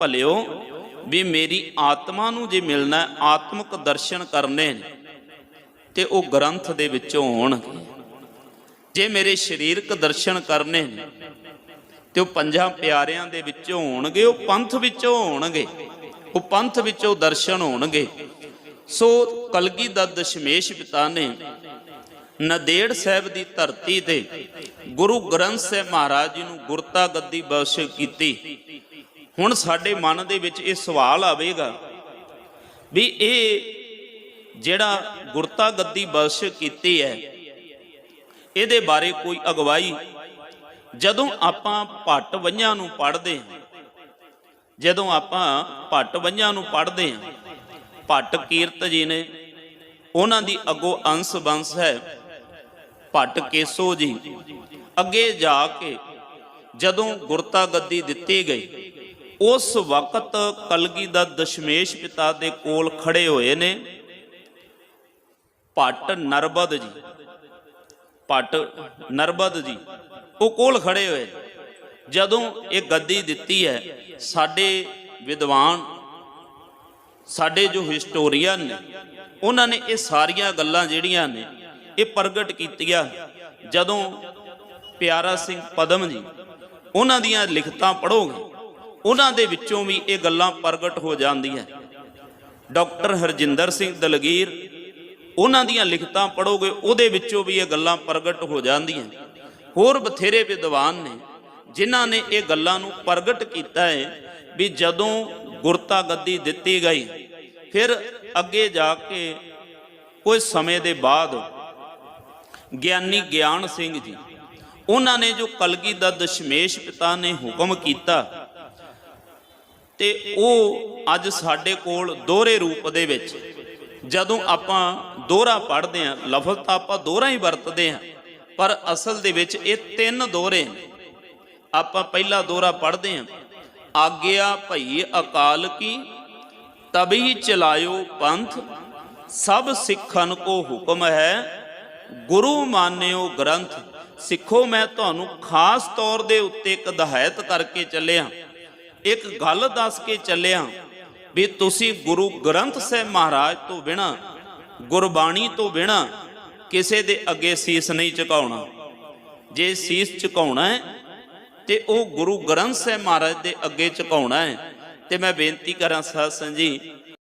ਭਲਿਓ ਵੀ ਮੇਰੀ ਆਤਮਾ ਨੂੰ ਜੇ ਮਿਲਣਾ ਹੈ, ਆਤਮਿਕ ਦਰਸ਼ਨ ਕਰਨੇ ਤੇ ਉਹ ਗ੍ਰੰਥ ਦੇ ਵਿੱਚੋਂ ਹੋਣਗੇ ਜੇ ਮੇਰੇ ਸਰੀਰਕ ਦਰਸ਼ਨ ਕਰਨੇ ਤੇ ਉਹ ਪੰਜਾਂ ਪਿਆਰਿਆਂ ਦੇ ਵਿੱਚੋਂ ਹੋਣਗੇ ਉਹ ਪੰਥ ਵਿੱਚੋਂ ਹੋਣਗੇ ਉਹ ਪੰਥ ਵਿੱਚੋਂ ਦਰਸ਼ਨ ਹੋਣਗੇ। ਸੋ ਕਲਗੀ ਦਾ ਦਸ਼ਮੇਸ਼ ਪਿਤਾ ਨੇ ਨਦੇੜ ਸਾਹਿਬ ਦੀ ਧਰਤੀ ਤੇ ਗੁਰੂ ਗ੍ਰੰਥ ਸਾਹਿਬ ਮਹਾਰਾਜ ਜੀ ਨੂੰ ਗੁਰਤਾ ਗੱਦੀ ਬਖਸ਼ ਕੀਤੀ। ਹੁਣ ਸਾਡੇ ਮਨ ਦੇ ਵਿੱਚ ਇਹ ਸਵਾਲ ਆਵੇਗਾ ਵੀ ਇਹ ਜਿਹੜਾ ਗੁਰਤਾ ਗੱਦੀ ਬਖਸ਼ ਕੀਤੀ ਹੈ, ਇਹਦੇ ਬਾਰੇ ਕੋਈ ਅਗਵਾਈ? ਜਦੋਂ ਆਪਾਂ ਭੱਟ ਵੰਝਾਂ ਨੂੰ ਪੜ੍ਹਦੇ ਹਾਂ, ਜਦੋਂ ਆਪਾਂ ਭੱਟ ਵੰਝਾਂ ਨੂੰ ਪੜ੍ਹਦੇ ਹਾਂ, ਭੱਟ ਕੀਰਤ ਜੀ ਨੇ ਉਹਨਾਂ ਦੀ ਅੱਗੋਂ ਅੰਸ਼ ਬੰਸ ਹੈ, ਭੱਟ ਕੇਸੋ ਜੀ। ਅੱਗੇ ਜਾ ਕੇ ਜਦੋਂ ਗੁਰਤਾ ਗੱਦੀ ਦਿੱਤੀ ਗਈ ਉਸ ਵਕਤ ਕਲਗੀ ਦਾ ਦਸ਼ਮੇਸ਼ ਪਿਤਾ ਦੇ ਕੋਲ ਖੜੇ ਹੋਏ ਨੇ। ਭੱਟ ਨਰਬਦ ਜੀ। ਭੱਟ ਨਰਬਦ ਜੀ, ਉਹ ਕੋਲ ਖੜੇ ਹੋਏ ਜਦੋਂ ਇਹ ਗੱਦੀ ਦਿੱਤੀ ਹੈ, ਸਾਡੇ ਵਿਦਵਾਨ, ਸਾਡੇ ਜੋ ਹਿਸਟੋਰੀਅਨ ਨੇ, ਉਹਨਾਂ ਨੇ ਇਹ ਸਾਰੀਆਂ ਗੱਲਾਂ ਜਿਹੜੀਆਂ ਨੇ, ਇਹ ਪ੍ਰਗਟ ਕੀਤੀਆਂ। ਜਦੋਂ ਪਿਆਰਾ ਸਿੰਘ ਪਦਮ ਜੀ, ਉਹਨਾਂ ਦੀਆਂ ਲਿਖਤਾਂ ਪੜ੍ਹੋਗੇ ਉਹਨਾਂ ਦੇ ਵਿੱਚੋਂ ਵੀ ਇਹ ਗੱਲਾਂ ਪ੍ਰਗਟ ਹੋ ਜਾਂਦੀਆਂ। ਡਾਕਟਰ ਹਰਜਿੰਦਰ ਸਿੰਘ ਦਲਗੀਰ, ਉਹਨਾਂ ਦੀਆਂ ਲਿਖਤਾਂ ਪੜ੍ਹੋਗੇ, ਉਹਦੇ ਵਿੱਚੋਂ ਵੀ ਇਹ ਗੱਲਾਂ ਪ੍ਰਗਟ ਹੋ ਜਾਂਦੀਆਂ। ਹੋਰ ਬਥੇਰੇ ਵਿਦਵਾਨ ਨੇ, ਜਿਨ੍ਹਾਂ ਨੇ ਇਹ ਗੱਲਾਂ ਨੂੰ ਪ੍ਰਗਟ ਕੀਤਾ ਹੈ ਵੀ ਜਦੋਂ ਗੁਰਤਾ ਗੱਦੀ ਦਿੱਤੀ ਗਈ, ਫਿਰ ਅੱਗੇ ਜਾ ਕੇ ਕੁਝ ਸਮੇਂ ਦੇ ਬਾਅਦ ਗਿਆਨੀ ਗਿਆਨ ਸਿੰਘ ਜੀ, ਉਹਨਾਂ ਨੇ ਜੋ ਕਲਗੀ ਦਾ ਦਸ਼ਮੇਸ਼ ਪਿਤਾ ਨੇ ਹੁਕਮ ਕੀਤਾ ਤੇ ਉਹ ਅੱਜ ਸਾਡੇ ਕੋਲ ਦੋਹਰੇ ਰੂਪ ਦੇ ਵਿੱਚ। ਜਦੋਂ ਆਪਾਂ ਦੋਹਰਾ ਪੜ੍ਹਦੇ ਹਾਂ, ਲਫ਼ਜ਼ ਤਾਂ ਆਪਾਂ ਦੋਹਰਾ ਹੀ ਵਰਤਦੇ ਹਾਂ, ਪਰ ਅਸਲ ਦੇ ਵਿੱਚ ਇਹ ਤਿੰਨ ਦੋਹਰੇ ਨੇ। ਆਪਾਂ ਪਹਿਲਾ ਦੋਹਰਾ ਪੜ੍ਹਦੇ ਹਾਂ, ਆਗਿਆ ਭਈ ਅਕਾਲ ਕੀ, ਤਬੀ ਚਲਾਇਓ ਪੰਥ, ਸਭ ਸਿੱਖਨ ਕੋ ਹੁਕਮ ਹੈ, ਗੁਰੂ ਮਾਨਿਓ ਗ੍ਰੰਥ, ਸਿੱਖੋ ਮੈਂ ਤੁਹਾਨੂੰ ਖਾਸ ਤੌਰ ਦੇ ਉੱਤੇ ਇੱਕ ਦਹਾਇਤ ਕਰਕੇ ਚੱਲਿਆ। ਇੱਕ ਗੱਲ ਦੱਸ ਕੇ ਚੱਲਿਆ ਵੀ ਤੁਸੀਂ ਗੁਰੂ ਗ੍ਰੰਥ ਸਾਹਿਬ ਮਹਾਰਾਜ ਤੋਂ ਬਿਨਾ, ਗੁਰਬਾਣੀ ਤੋਂ ਬਿਨਾ ਕਿਸੇ ਦੇ ਅੱਗੇ ਸੀਸ ਨਹੀਂ ਝੁਕਾਉਣਾ। ਜੇ ਸੀਸ ਝੁਕਾਉਣਾ ਹੈ ਤੇ ਉਹ ਗੁਰੂ ਗ੍ਰੰਥ ਸਾਹਿਬ ਮਹਾਰਾਜ ਦੇ ਅੱਗੇ ਝੁਕਾਉਣਾ ਹੈ। ਤੇ ਮੈਂ ਬੇਨਤੀ ਕਰਾਂ ਸਾਧ ਸੰਗ ਜੀ